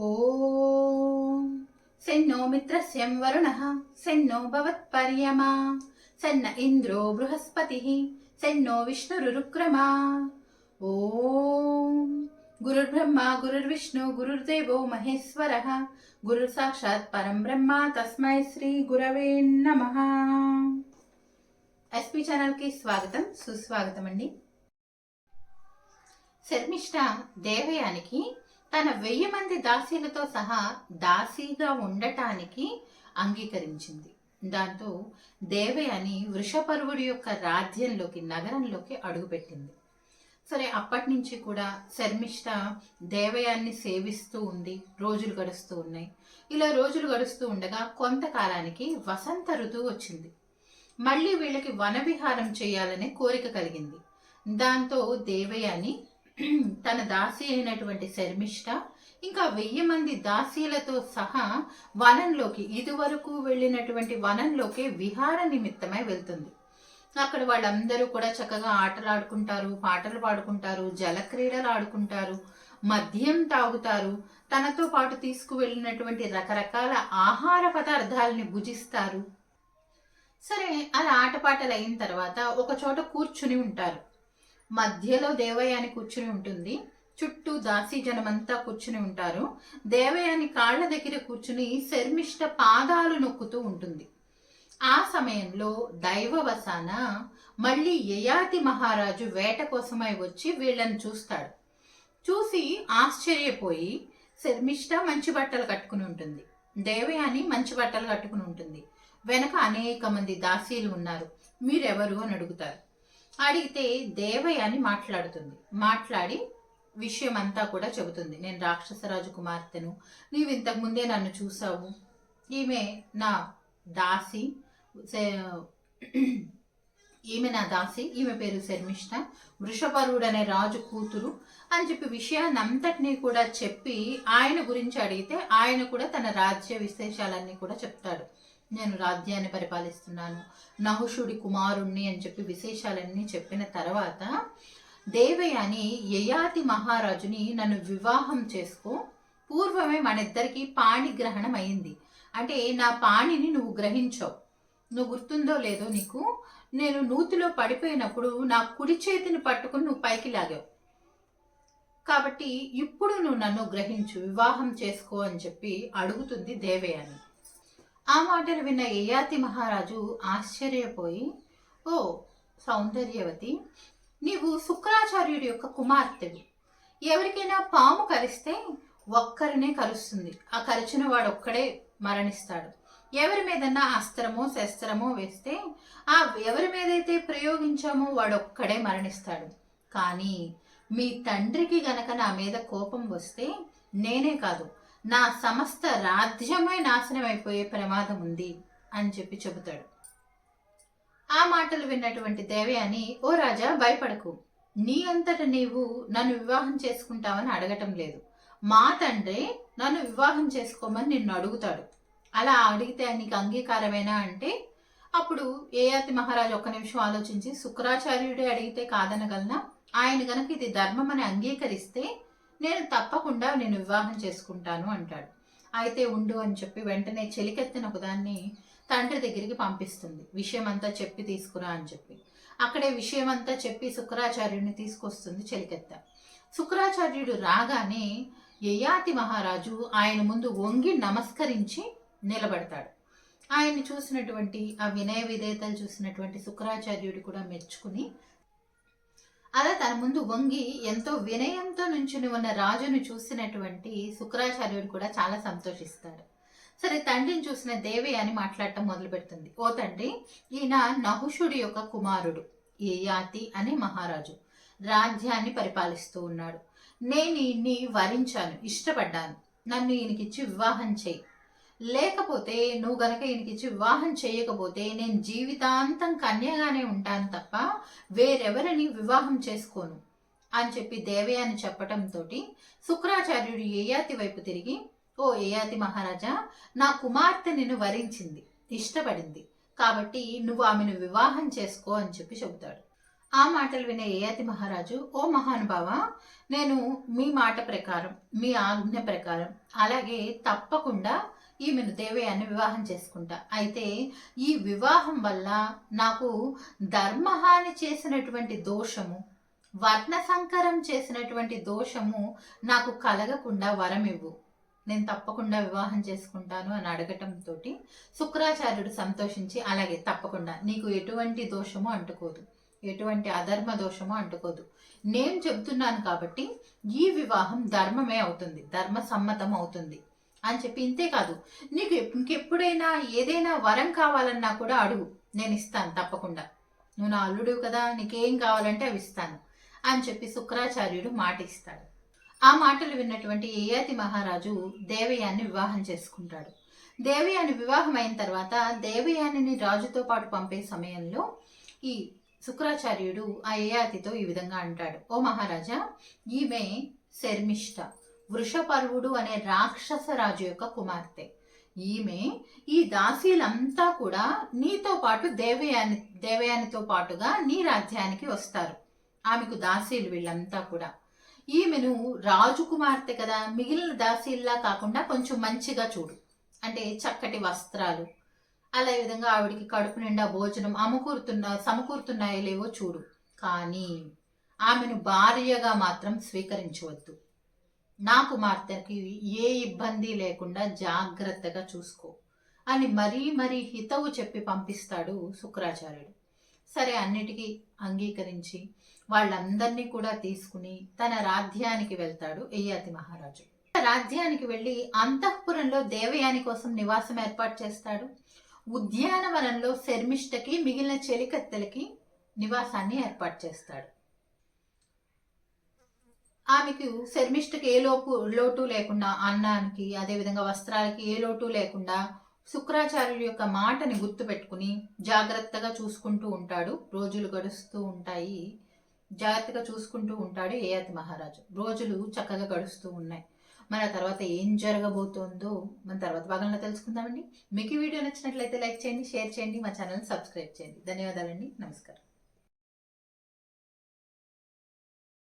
ॐ सेन्नो मित्रस्यं वरुणः सेन्नो भवत्पर्यमा सेन्न इन्द्रो बृहस्पतिः सेन्नो विष्णुरुरुक्रमा ॐ गुरुर्ब्रह्मा गुरुर्विष्णु गुरुर्देवो महेश्वरः गुरुसाक्षात् परं బ్రహ్మ తస్మై శ్రీ గురవే నమ ఎస్పీ ఛానల్కి స్వాగతం సుస్వాగతం అండి శర్మిష్ట దేవయానికి తన వెయ్యి మంది దాసీలతో సహా దాసీగా ఉండటానికి అంగీకరించింది. దాంతో దేవయాని వృషపర్వుడి యొక్క రాజ్యంలోకి నగరంలోకి అడుగుపెట్టింది. సరే అప్పటి నుంచి కూడా శర్మిష్ట దేవయాన్ని సేవిస్తూ ఉంది రోజులు గడుస్తూ ఉన్నాయి. ఇలా రోజులు గడుస్తూ ఉండగా కొంతకాలానికి వసంత ఋతువు వచ్చింది. మళ్ళీ వీళ్ళకి వనవిహారం చేయాలనే కోరిక కలిగింది. దాంతో దేవయాని తన దాసి అయినటువంటి శర్మిష్ట ఇంకా వెయ్యి మంది దాసీలతో సహా వనంలోకి ఇదివరకు వెళ్ళినటువంటి వనంలోకి విహార నిమిత్తమై వెళ్తుంది. అక్కడ వాళ్ళందరూ కూడా చక్కగా ఆటలు ఆడుకుంటారు పాటలు పాడుకుంటారు జలక్రీడలు ఆడుకుంటారు మద్యం తాగుతారు. తనతో పాటు తీసుకువెళ్ళినటువంటి రకరకాల ఆహార పదార్థాలని భుజిస్తారు. సరే అలా ఆటపాటలు అయిన తర్వాత ఒక చోట కూర్చుని ఉంటారు. మధ్యలో దేవయాని కూర్చుని ఉంటుంది. చుట్టూ దాసీ జనమంతా కూర్చుని ఉంటారు. దేవయాని కాళ్ళ దగ్గర కూర్చుని శర్మిష్ట పాదాలు నొక్కుతూ ఉంటుంది. ఆ సమయంలో దైవవసాన మళ్ళీ యయాతి మహారాజు వేట కోసమై వచ్చి వీళ్ళని చూస్తాడు. చూసి ఆశ్చర్యపోయి శర్మిష్ట మంచి బట్టలు కట్టుకుని ఉంటుంది. దేవయాని మంచి బట్టలు కట్టుకుని ఉంటుంది. వెనక అనేక మంది దాసీలు ఉన్నారు. మీరెవరు అని అడుగుతారు. అడిగితే దేవయ్య అని మాట్లాడుతుంది. మాట్లాడి విషయం అంతా కూడా చెబుతుంది. నేను రాక్షసరాజు కుమార్తెను నీవు ఇంతకుముందే నన్ను చూసావు ఈమె నా దాసి ఈమె నా దాసి ఈమె పేరు శర్మిష్ట వృషపరుడు అనే రాజు కూతురు అని చెప్పి విషయాన్నంతటినీ కూడా చెప్పి ఆయన గురించి అడిగితే ఆయన కూడా తన రాజ్య విశేషాలన్నీ కూడా చెప్తాడు. నేను రాజ్యాన్ని పరిపాలిస్తున్నాను నహుషుడి కుమారుణ్ణి అని చెప్పి విశేషాలన్నీ చెప్పిన తర్వాత దేవయాని యయాతి మహారాజుని నన్ను వివాహం చేసుకో పూర్వమే మనిద్దరికీ పాణిగ్రహణం అయింది. అంటే నా పాణిని నువ్వు గ్రహించావు. నువ్వు గుర్తుందో లేదో నీకు నేను నూతిలో పడిపోయినప్పుడు నా కుడి చేతిని పట్టుకుని నువ్వు పైకి లాగావు. కాబట్టి ఇప్పుడు నువ్వు నన్ను గ్రహించు వివాహం చేసుకో అని చెప్పి అడుగుతుంది దేవయాని. ఆ మాటలు విన్న యయాతి మహారాజు ఆశ్చర్యపోయి ఓ సౌందర్యవతి నీవు శుక్రాచార్యుడి యొక్క కుమార్తెవి. ఎవరికైనా పాము కరిస్తే ఒక్కరినే కలుస్తుంది ఆ కరిచిన వాడు ఒక్కడే మరణిస్తాడు. ఎవరి మీదన్నా అస్త్రమో శస్త్రమో వేస్తే ఆ ఎవరి మీదైతే ప్రయోగించామో వాడొక్కడే మరణిస్తాడు. కానీ మీ తండ్రికి గనక నా మీద కోపం వస్తే నేనే కాదు నా సమస్త రాజ్యమే నాశనం అయిపోయే ప్రమాదం ఉంది అని చెప్పి చెబుతాడు. ఆ మాటలు విన్నటువంటి దేవయాని ఓ రాజా భయపడకు. నీ అంతట నీవు నన్ను వివాహం చేసుకుంటావని అడగటం లేదు. మా తండ్రి నన్ను వివాహం చేసుకోమని నిన్ను అడుగుతాడు. అలా అడిగితే నీకు అంగీకారమేనా అంటే అప్పుడు ఏయాతి మహారాజు ఒక్క నిమిషం ఆలోచించి శుక్రాచార్యుడే అడిగితే కాదనగలనా? ఆయన గనక ఇది ధర్మం అని అంగీకరిస్తే నేను తప్పకుండా నేను వివాహం చేసుకుంటాను అంటాడు. అయితే ఉండు అని చెప్పి వెంటనే చెలికెత్తిన ఒకదాన్ని తండ్రి దగ్గరికి పంపిస్తుంది. విషయం అంతా చెప్పి తీసుకురా అని చెప్పి. అక్కడే విషయం అంతా చెప్పి శుక్రాచార్యుడిని తీసుకొస్తుంది చెలికెత్త. శుక్రాచార్యుడు రాగానే యయాతి మహారాజు ఆయన ముందు వంగి నమస్కరించి నిలబడతాడు. ఆయన్ని చూసినటువంటి ఆ వినయ విధేయతలు చూసినటువంటి శుక్రాచార్యుడు కూడా మెచ్చుకుని అలా తన ముందు వంగి ఎంతో వినయంతో నుంచుని ఉన్న రాజును చూసినటువంటి శుక్రాచార్యుడు కూడా చాలా సంతోషిస్తాడు. సరే తండ్రిని చూసిన దేవి అని మాట్లాడటం మొదలు పెడుతుంది. ఓ తండ్రి ఈయన నహుషుడి యొక్క కుమారుడు యయాతి అనే మహారాజు. రాజ్యాన్ని పరిపాలిస్తూ ఉన్నాడు. నేను ఈయన్ని వరించాను ఇష్టపడ్డాను. నన్ను ఈయనకిచ్చి వివాహం చేయి. లేకపోతే నువ్వు గనక ఈయనకిచ్చి వివాహం చేయకపోతే నేను జీవితాంతం కన్యగానే ఉంటాను తప్ప వేరెవరిని వివాహం చేసుకోను అని చెప్పి దేవయాని చెప్పటంతో శుక్రాచార్యుడు ఏయాతి వైపు తిరిగి ఓ ఏయాతి మహారాజా నా కుమార్తె నిన్ను వరించింది ఇష్టపడింది కాబట్టి నువ్వు ఆమెను వివాహం చేసుకో అని చెప్పి చెబుతాడు. ఆ మాటలు వినే ఏయాతి మహారాజు ఓ మహానుభావ నేను మీ మాట ప్రకారం మీ ఆజ్ఞ ప్రకారం అలాగే తప్పకుండా ఈమెను దేవయాన్ని వివాహం చేసుకుంటా. అయితే ఈ వివాహం వల్ల నాకు ధర్మహాని చేసినటువంటి దోషము వర్ణ సంకరం చేసినటువంటి దోషము నాకు కలగకుండా వరం ఇవ్వు. నేను తప్పకుండా వివాహం చేసుకుంటాను అని అడగటంతో శుక్రాచార్యుడు సంతోషించి అలాగే తప్పకుండా నీకు ఎటువంటి దోషము అంటుకోదు. ఎటువంటి అధర్మ దోషము అంటుకోదు. నేను చెబుతున్నాను కాబట్టి ఈ వివాహం ధర్మమే అవుతుంది ధర్మ సమ్మతం అవుతుంది. అని చెప్పి ఇంతే కాదు. నీకు ఇంకెప్పుడైనా ఏదైనా వరం కావాలన్నా కూడా అడుగు. నేను ఇస్తాను తప్పకుండా. నువ్వు నా అల్లుడు కదా నీకేం కావాలంటే అవి ఇస్తాను. అని చెప్పి శుక్రాచార్యుడు మాట ఇస్తాడు. ఆ మాటలు విన్నటువంటి ఏయాతి మహారాజు దేవయాన్ని వివాహం చేసుకుంటాడు. దేవయాని వివాహం అయిన తర్వాత దేవయానిని రాజుతో పాటు పంపే సమయంలో ఈ శుక్రాచార్యుడు ఆ ఏయాతితో ఈ విధంగా అంటాడు. ఓ మహారాజా ఈమె శర్మిష్ట. వృషపర్వుడు అనే రాక్షస రాజు యొక్క కుమార్తె. ఈమె ఈ దాసీలంతా కూడా నీతో పాటు దేవయాని దేవయానితో పాటుగా నీ రాజ్యానికి వస్తారు. ఆమెకు దాసీలు వీళ్ళంతా కూడా. ఈమెను రాజు కుమార్తె కదా. మిగిలిన దాసీల్లా కాకుండా కొంచెం మంచిగా చూడు. అంటే చక్కటి వస్త్రాలు. అలా ఈ విధంగా ఆవిడికి కడుపు నిండా భోజనం అమకూరుతున్న సమకూరుతున్నాయో లేవో చూడు. కానీ ఆమెను భార్యగా మాత్రం స్వీకరించవద్దు. నా కుమార్తెకి ఏ ఇబ్బంది లేకుండా జాగ్రత్తగా చూసుకో అని మరీ మరీ హితవు చెప్పి పంపిస్తాడు శుక్రాచార్యుడు. సరే అన్నిటికీ అంగీకరించి వాళ్ళందరినీ కూడా తీసుకుని తన రాజ్యానికి వెళ్తాడు ఎయ్యాతి మహారాజు. రాజ్యానికి వెళ్ళి అంతఃపురంలో దేవయాని కోసం నివాసం ఏర్పాటు చేస్తాడు. ఉద్యానవనంలో శర్మిష్టకి మిగిలిన చెలికత్తెలకి నివాసాన్ని ఏర్పాటు చేస్తాడు. ఆమెకు శర్మిష్టకి ఏ లోపు లోటు లేకుండా అన్నానికి అదేవిధంగా వస్త్రాలకి ఏ లోటు లేకుండా శుక్రాచార్యుడి యొక్క మాటని గుర్తుపెట్టుకుని జాగ్రత్తగా చూసుకుంటూ ఉంటాడు. రోజులు గడుస్తూ ఉంటాయి. జాగ్రత్తగా చూసుకుంటూ ఉంటాడు ఏయాతి మహారాజు. రోజులు చక్కగా గడుస్తూ ఉన్నాయి. మన తర్వాత ఏం జరగబోతోందో మన తర్వాత భాగంలో తెలుసుకుందామండి. మీకు ఈ వీడియో నచ్చినట్లయితే లైక్ చేయండి షేర్ చేయండి మా ఛానల్ని సబ్స్క్రైబ్ చేయండి. ధన్యవాదాలండి. నమస్కారం.